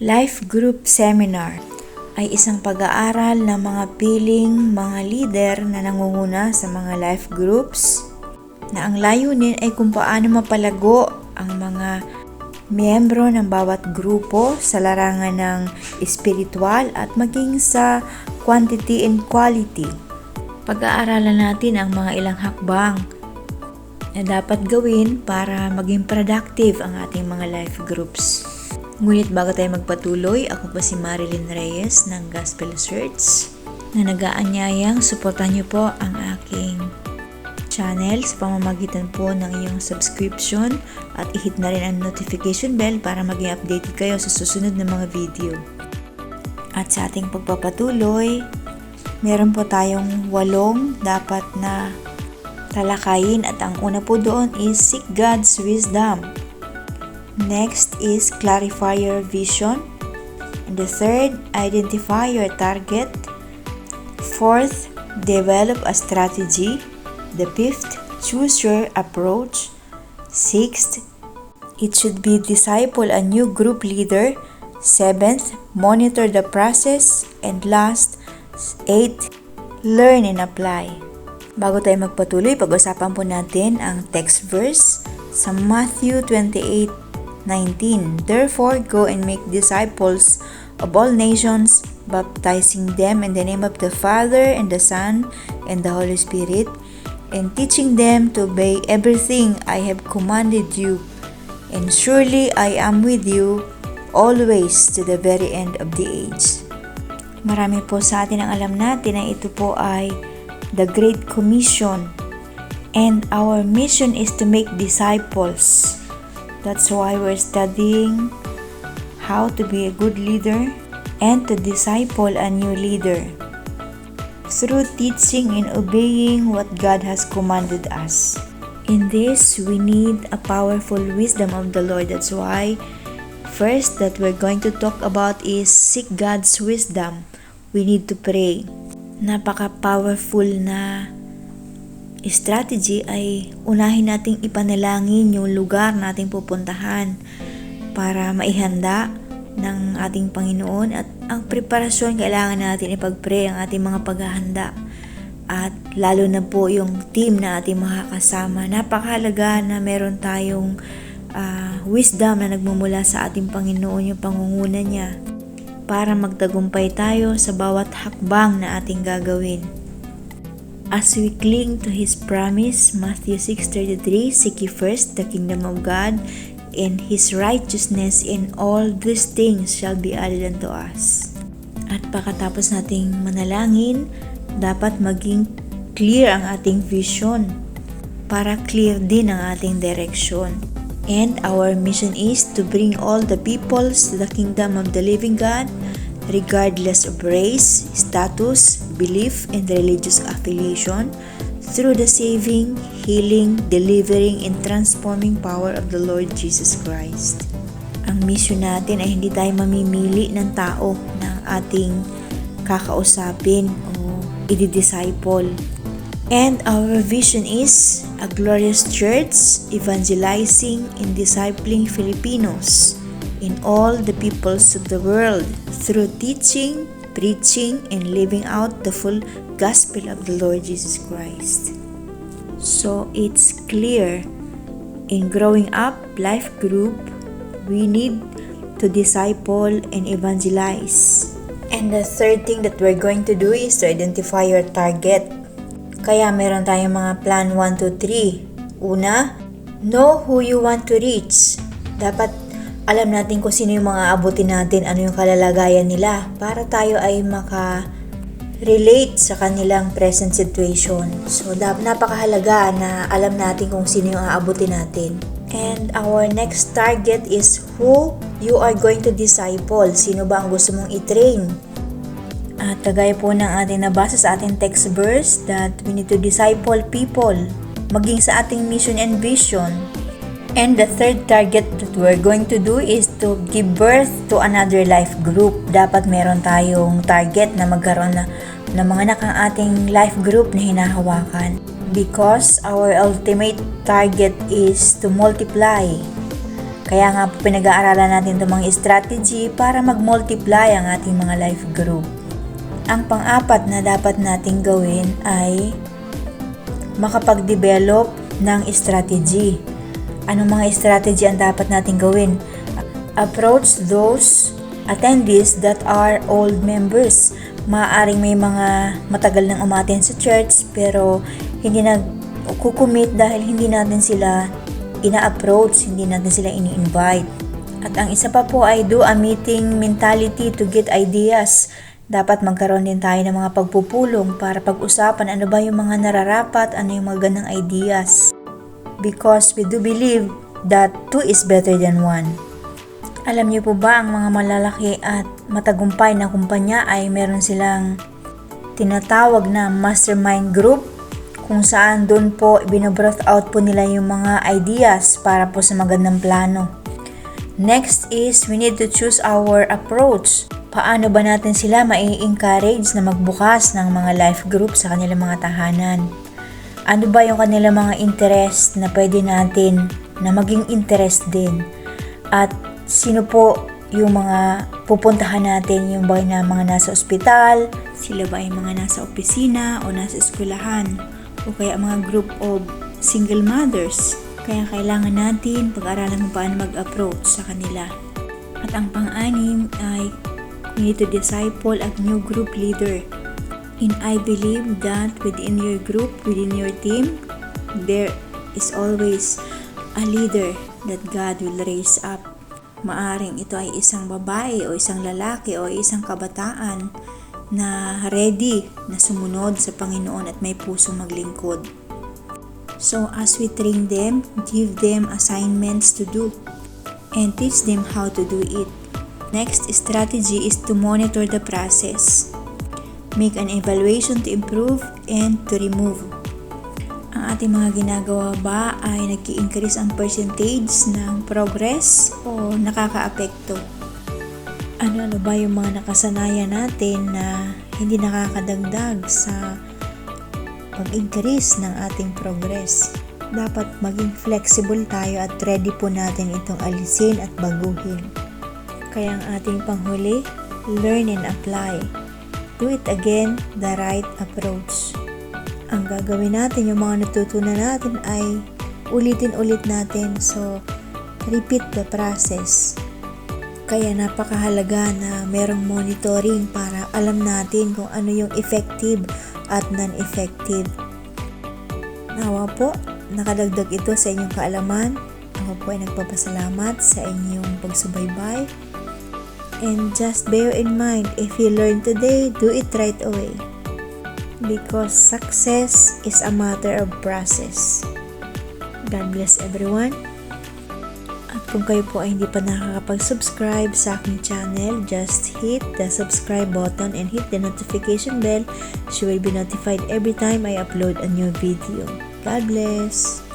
Life Group Seminar ay isang pag-aaral ng mga piling mga leader na nangunguna sa mga life groups na ang layunin ay kung paano mapalago ang mga miyembro ng bawat grupo sa larangan ng espiritual at maging sa quantity and quality. Pag-aaralan natin ang mga ilang hakbang na dapat gawin para maging productive ang ating mga life groups. Ngunit bago tayo magpatuloy, ako pa si Marilyn Reyes ng Gospel Search na nag-aanyayang suportahan niyo po ang aking channel sa pamamagitan po ng iyong subscription at i-hit na rin ang notification bell para maging updated kayo sa susunod na mga video. At sa ating pagpapatuloy, meron po tayong walong dapat na talakayin at ang una po doon is seek God's wisdom. Next is clarify your vision. And the third, identify your target. Fourth, develop a strategy. The fifth, choose your approach. Sixth, it should be disciple a new group leader. Seventh, monitor the process. And last, eighth, learn and apply. Bago tayo magpatuloy, pag-usapan po natin ang text verse sa Matthew 28 19 Therefore, go and make disciples of all nations, baptizing them in the name of the Father, and the Son, and the Holy Spirit, and teaching them to obey everything I have commanded you. And surely I am with you always to the very end of the age. Marami po sa atin ang alam natin na ito po ay the Great Commission. And our mission is to make disciples. That's why we're studying how to be a good leader and to disciple a new leader through teaching and obeying what God has commanded us. In this, we need a powerful wisdom of the Lord. That's why first that we're going to talk about is seek God's wisdom. We need to pray. Napaka-powerful na strategy ay unahin nating ipanalangin yung lugar nating pupuntahan para maihanda ng ating Panginoon at ang preparasyon kailangan natin ipag-pray ang ating mga paghahanda at lalo na po yung team na ating makakasama. Napakahalaga na meron tayong uh, wisdom na nagmumula sa ating Panginoon yung pangunguna niya para magtagumpay tayo sa bawat hakbang na ating gagawin. As we cling to His promise, Matthew 6.33, Seek ye first the kingdom of God and His righteousness in all these things shall be added unto us. At pagkatapos nating manalangin, dapat maging clear ang ating vision para clear din ang ating direction. And our mission is to bring all the peoples to the kingdom of the living God regardless of race, status, belief, and religious affiliation, through the saving, healing, delivering, and transforming power of the Lord Jesus Christ. Ang mission natin ay hindi tayo mamimili ng tao na ating kakausapin o i-disciple. And our vision is a glorious church evangelizing and discipling Filipinos in all the peoples of the world through teaching, preaching, and living out the full gospel of the Lord Jesus Christ. So it's clear in growing up life group, we need to disciple and evangelize. And the third thing that we're going to do is to identify your target. Kaya meron tayong mga plan 1, 2, 3. Una, know who you want to reach. Dapat alam natin kung sino yung mga abutin natin, ano yung kalalagayan nila para tayo ay maka relate sa kanilang present situation. So, napakahalaga na alam natin kung sino yung aabutin natin. And our next target is who you are going to disciple. Sino ba ang gusto mong i-train? At kagaya po ng ating nabasa sa ating text verse that we need to disciple people maging sa ating mission and vision And the third target that we're going to do is to give birth to another life group. Dapat meron tayong target na magkaroon na ng mga anak ang ating life group na hinahawakan. Because our ultimate target is to multiply. Kaya nga po pinag-aaralan natin itong mga strategy para mag-multiply ang ating mga life group. Ang pang-apat na dapat nating gawin ay makapag-develop ng strategy. Anong mga strategy ang dapat nating gawin? Approach those attendees that are old members. Maaaring may mga matagal nang umaten sa church pero hindi nag kukumit dahil hindi natin sila ina-approach, hindi natin sila ini-invite. At ang isa pa po ay do a meeting mentality to get ideas. Dapat magkaroon din tayo ng mga pagpupulong para pag-usapan ano ba yung mga nararapat, ano yung mga ganang ideas. Because we do believe that two is better than one. Alam niyo po ba ang mga malalaki at matagumpay na kumpanya ay meron silang tinatawag na mastermind group kung saan doon po binobroth out po nila yung mga ideas para po sa magandang plano. Next is we need to choose our approach. Paano ba natin sila mai-encourage na magbukas ng mga life group sa kanilang mga tahanan? Ano ba yung kanilang mga interest na pwede natin na maging interest din? At sino po yung mga pupuntahan natin, yung ba na mga nasa ospital, sila ba ay mga nasa opisina o nasa eskwelahan? o kaya mga group of single mothers. Kaya kailangan natin pag-aralan kung paano mag-approach sa kanila. At ang pang-anim ay we need to disciple a new group leader. And I believe that within your group, within your team, there is always a leader that God will raise up. Maaring ito ay isang babae o isang lalaki o isang kabataan na ready na sumunod sa Panginoon at may pusong maglingkod. So as we train them, give them assignments to do and teach them how to do it. Next strategy is to monitor the process. Make an evaluation to improve and to remove. Ang ating mga ginagawa ba ay nag increase ang percentage ng progress o nakakaapekto? ano-ano ba yung mga nakasanayan natin na hindi nakakadagdag sa pag-increase ng ating progress. Dapat maging flexible tayo at ready po natin itong alisin at baguhin. Kaya ang ating panghuli, learn and apply. Do it again the right approach. Ang gagawin natin, yung mga natutunan natin ay ulitin-ulit natin. So, repeat the process kaya napakahalaga na merong monitoring para alam natin kung ano yung effective at non-effective. Nawa po, nakadagdag ito sa inyong kaalaman. Ako po ay nagpapasalamat sa inyong pagsubaybay. And just bear in mind, if you learn today, do it right away. Because success is a matter of process. God bless everyone. At kung kayo po ay hindi pa nakakapag-subscribe sa aking channel, just hit the subscribe button and hit the notification bell you will be notified every time I upload a new video. God bless!